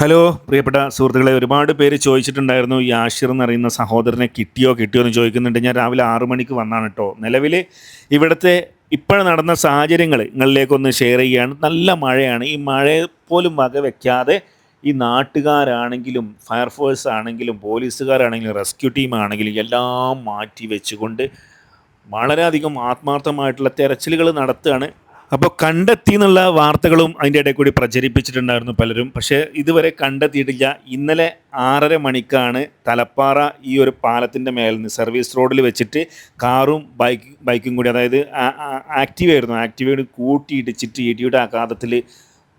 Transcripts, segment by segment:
Hello പ്രിയപ്പെട്ട സുഹൃത്തുക്കളെ ഒരുപാട് പേര് ചോദിച്ചിട്ടുണ്ടായിരുന്നു ഈ ആഷിർ എന്നറിയുന്ന സഹോദരനെ കിട്ടിയോ കിട്ടിയോ എന്ന് ചോദിക്കുന്നുണ്ട്. ഞാൻ രാവിലെ ആറു മണിക്ക് വന്നാണ് കേട്ടോ. നിലവിൽ ഇവിടുത്തെ ഇപ്പോൾ നടന്ന സാഹചര്യങ്ങൾ നിങ്ങളിലേക്കൊന്ന് ഷെയർ ചെയ്യുകയാണ്. നല്ല മഴയാണ്. ഈ മഴ പോലും വക വെക്കാതെ ഈ നാട്ടുകാരാണെങ്കിലും ഫയർഫോഴ്സ് ആണെങ്കിലും പോലീസുകാരാണെങ്കിലും റെസ്ക്യൂ ടീം ആണെങ്കിലും എല്ലാം മാറ്റി വെച്ചുകൊണ്ട് വളരെയധികം ആത്മാർത്ഥമായിട്ടുള്ള തെരച്ചിലുകൾ നടത്തുകയാണ്. അപ്പോൾ കണ്ടെത്തി എന്നുള്ള വാർത്തകളും അതിന്റെ ഇടയിൽ കൂടി പ്രചരിപ്പിച്ചിട്ടുണ്ടായിരുന്നു പലരും. പക്ഷേ ഇതുവരെ കണ്ടെത്തിയിട്ടില്ല. ഇന്നലെ ആറര മണിക്കാണ് തലപ്പാറ ഈ ഒരു പാലത്തിന്റെ മേലിൽ നിന്ന് സർവീസ് റോഡിൽ വെച്ചിട്ട് കാറും ബൈക്ക് ബൈക്കും കൂടി അതായത് ആക്റ്റീവ് ആയിരുന്നു. ആക്റ്റീവയോട് കൂട്ടിയിടിച്ചിട്ട് ഇടിയുടെ ആഘാതത്തിൽ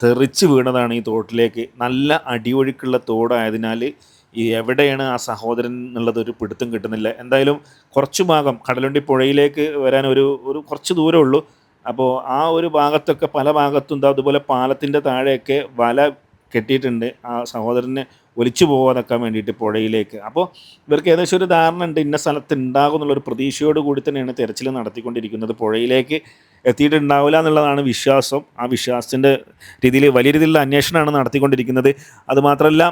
തെറിച്ച് വീണതാണ് ഈ തോട്ടിലേക്ക്. നല്ല അടിയൊഴുക്കുള്ള തോടായതിനാൽ ഈ എവിടെയാണ് ആ സഹോദരൻ എന്നുള്ളത് ഒരു പിടുത്തം കിട്ടുന്നില്ല. എന്തായാലും കുറച്ച് ഭാഗം കടലുണ്ടി പുഴയിലേക്ക് വരാൻ ഒരു ഒരു കുറച്ച് ദൂരമേ ഉള്ളൂ. അപ്പോൾ ആ ഒരു ഭാഗത്തൊക്കെ പല ഭാഗത്തും അതുപോലെ പാലത്തിന്റെ താഴെയൊക്കെ വല കെട്ടിയിട്ടുണ്ട്. ആ സഹോദരനെ ഒലിച്ചു പോകാതെക്കാൻ വേണ്ടിയിട്ട് പുഴയിലേക്ക്. അപ്പോൾ ഇവർക്ക് ഏകദേശം ഒരു ധാരണ ഉണ്ട്. ഇന്ന സ്ഥലത്ത് ഉണ്ടാകും എന്നുള്ളൊരു പ്രതീക്ഷയോട് കൂടി തന്നെയാണ് തിരച്ചിൽ നടത്തിക്കൊണ്ടിരിക്കുന്നത്. പുഴയിലേക്ക് എത്തിയിട്ടുണ്ടാവില്ല എന്നുള്ളതാണ് വിശ്വാസം. ആ വിശ്വാസത്തിന്റെ രീതിയിൽ വലിയ രീതിയിലുള്ള അന്വേഷണമാണ് നടത്തിക്കൊണ്ടിരിക്കുന്നത്. അതുമാത്രമല്ല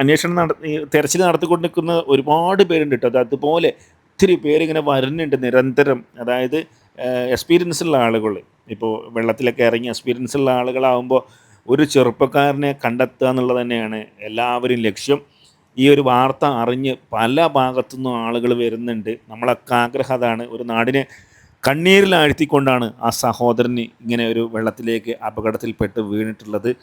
അന്വേഷണം നടത്തി തെരച്ചിൽ നടത്തിക്കൊണ്ടിരിക്കുന്ന ഒരുപാട് പേരുണ്ട് കേട്ടോ. അത് അതുപോലെ ഒത്തിരി പേരിങ്ങനെ വരുന്നുണ്ട് നിരന്തരം. അതായത് എക്സ്പീരിയൻസ് ഉള്ള ആളുകൾ. ഇപ്പോൾ വെള്ളത്തിലൊക്കെ ഇറങ്ങി എക്സ്പീരിയൻസ് ഉള്ള ആളുകളാവുമ്പോൾ ഒരു ചെറുപ്പക്കാരനെ കണ്ടെത്തുക എന്നുള്ളത് തന്നെയാണ് എല്ലാവരും ലക്ഷ്യം. ഈ ഒരു വാർത്ത അറിഞ്ഞ് പല ഭാഗത്തു നിന്നും ആളുകൾ വരുന്നുണ്ട്. നമ്മളൊക്കെ ആഗ്രഹം അതാണ്. ഒരു നാടിനെ കണ്ണീരിലാഴ്ത്തിക്കൊണ്ടാണ് ആ സഹോദരന് ഇങ്ങനെ ഒരു വെള്ളത്തിലേക്ക് അപകടത്തിൽപ്പെട്ട് വീണിട്ടുള്ളത്.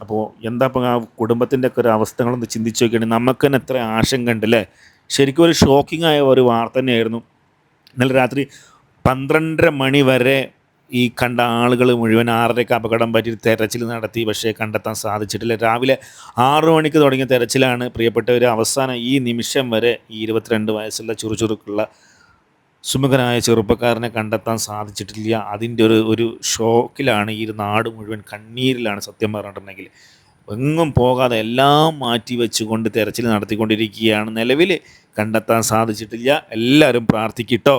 അപ്പോൾ എന്താ ഇപ്പം ആ കുടുംബത്തിന്റെ ഒക്കെ ഒരു അവസ്ഥകളൊന്ന് ചിന്തിച്ച് നോക്കിയാണെങ്കിൽ നമുക്ക് തന്നെ എത്ര ആശങ്ക ഉണ്ട് അല്ലേ? ശരിക്കും ഒരു ഷോക്കിംഗ് ആയ ഒരു വാർത്ത തന്നെയായിരുന്നു. ഇന്നലെ രാത്രി പന്ത്രണ്ടര മണി വരെ ഈ കണ്ട ആളുകൾ മുഴുവൻ ആറരയ്ക്ക് അപകടം പറ്റി തെരച്ചിൽ നടത്തി പക്ഷേ കണ്ടെത്താൻ സാധിച്ചിട്ടില്ല. രാവിലെ ആറു മണിക്ക് തുടങ്ങിയ തെരച്ചിലാണ് പ്രിയപ്പെട്ടവർ അവസാനം ഈ നിമിഷം വരെ ഈ ഇരുപത്തിരണ്ട് വയസ്സുള്ള ചുറുചുറുക്കുള്ള സുമുഖനായ ചെറുപ്പക്കാരനെ കണ്ടെത്താൻ സാധിച്ചിട്ടില്ല. അതിന്റെ ഒരു ഒരു ഷോക്കിലാണ് ഈ നാട് മുഴുവൻ കണ്ണീരിലാണ് സത്യം പറഞ്ഞിട്ടുണ്ടെങ്കിൽ. എങ്ങും പോകാതെ എല്ലാം മാറ്റി വെച്ചുകൊണ്ട് തെരച്ചിൽ നടത്തിക്കൊണ്ടിരിക്കുകയാണ്. നിലവിൽ കണ്ടെത്താൻ സാധിച്ചിട്ടില്ല. എല്ലാവരും പ്രാർത്ഥിക്കിട്ടോ